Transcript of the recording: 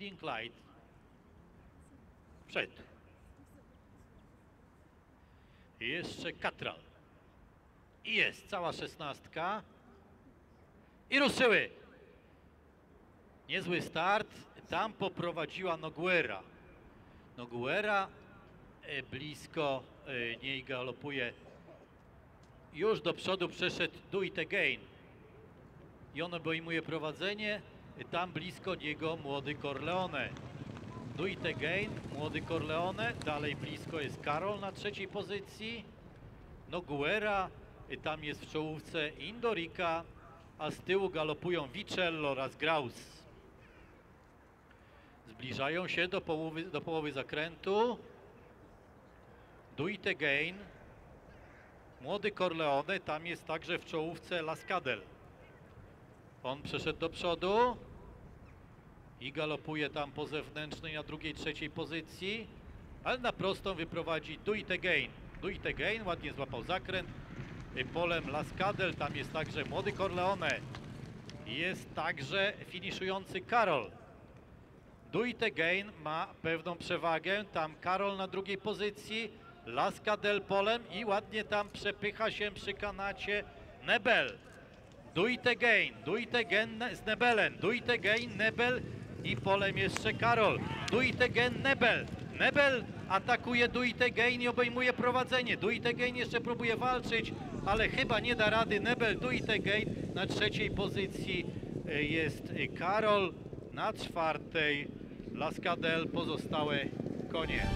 Leading Light. Przed. Jeszcze Katral. I jest cała szesnastka. I ruszyły. Niezły start. Tam poprowadziła Noguera. Noguera e, blisko e, niej galopuje. Już do przodu przeszedł Do It Again. I on obejmuje prowadzenie. Tam blisko niego młody Corleone. Do It Again, młody Corleone. Dalej blisko jest Karol na trzeciej pozycji. Noguera. y, Tam jest w czołówce Indorika. A z tyłu galopują Vicello oraz Graus. Zbliżają się do połowy, do połowy zakrętu. Do It Again. Młody Corleone, tam jest także w czołówce Laskadel. On przeszedł do przodu i galopuje tam po zewnętrznej na drugiej, trzeciej pozycji, ale na prostą wyprowadzi Do It Again. Do It Again, ładnie złapał zakręt. Y, Polem Laskadel, tam jest także młody Corleone. Jest także finiszujący Karol. Do It Again ma pewną przewagę, tam Karol na drugiej pozycji, Laska del Polem i ładnie tam przepycha się przy kanacie Nebel. Do It Again, Do It Again z Nebelem, Do It Again, Nebel i polem jeszcze Karol. Do It Again, Nebel. Nebel atakuje Do It Again i obejmuje prowadzenie. Do It Again jeszcze próbuje walczyć, ale chyba nie da rady. Nebel, Do It Again na trzeciej pozycji e, jest e, Karol, na czwartej Laskadel, pozostałe konie.